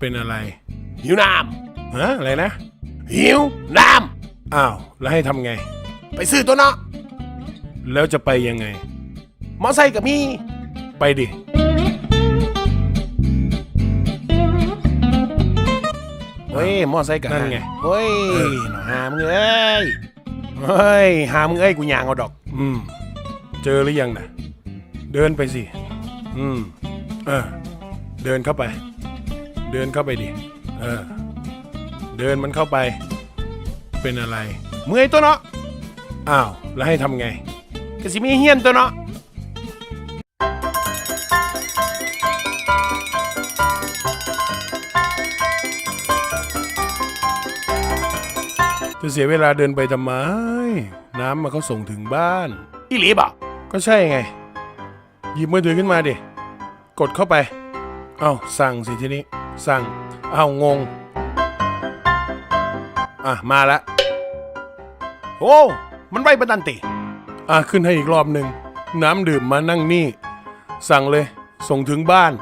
เป็นอะไร หิวน้ฮะอะไรนะำหิวน้อ้าว แล้วให้ทำไงำไปซื้อตัวเนาะ แล้วจะไปยังไง มอไซค์กับมี ไปดิ เฮ้ย มอไซค์กับนั่นไง เฮ้ยหนอหามึงเอ้ยเฮ้ยหามึงเอ้ยกูยางเอาดอก อืม เจอหรือยังนะเดินไปสิ อืม เออ เดินเข้าไป เดินเข้าไปดิ เออ เดินมันเข้าไป เป็นอะไร เมื่อยตัวเนาะ อ้าว แล้วให้ทำไงก็สิมีเฮียนตัวเนาะจะเสียเวลาเดินไปทำไม น้ำมาเขาส่งถึงบ้าน อีหลีบ่ก็ใช่ไง หยิบมือถือขึ้นมาดิ กดเข้าไป เอ้าสั่งสิทีนี้ สั่งเอ้างง อะ มาละ โอ้ มันไวบันตันติ อะ ขึ้นให้อีกรอบหนึ่ง น้ำดื่มมานั่งนี่ สั่งเลย ส่งถึงบ้านโ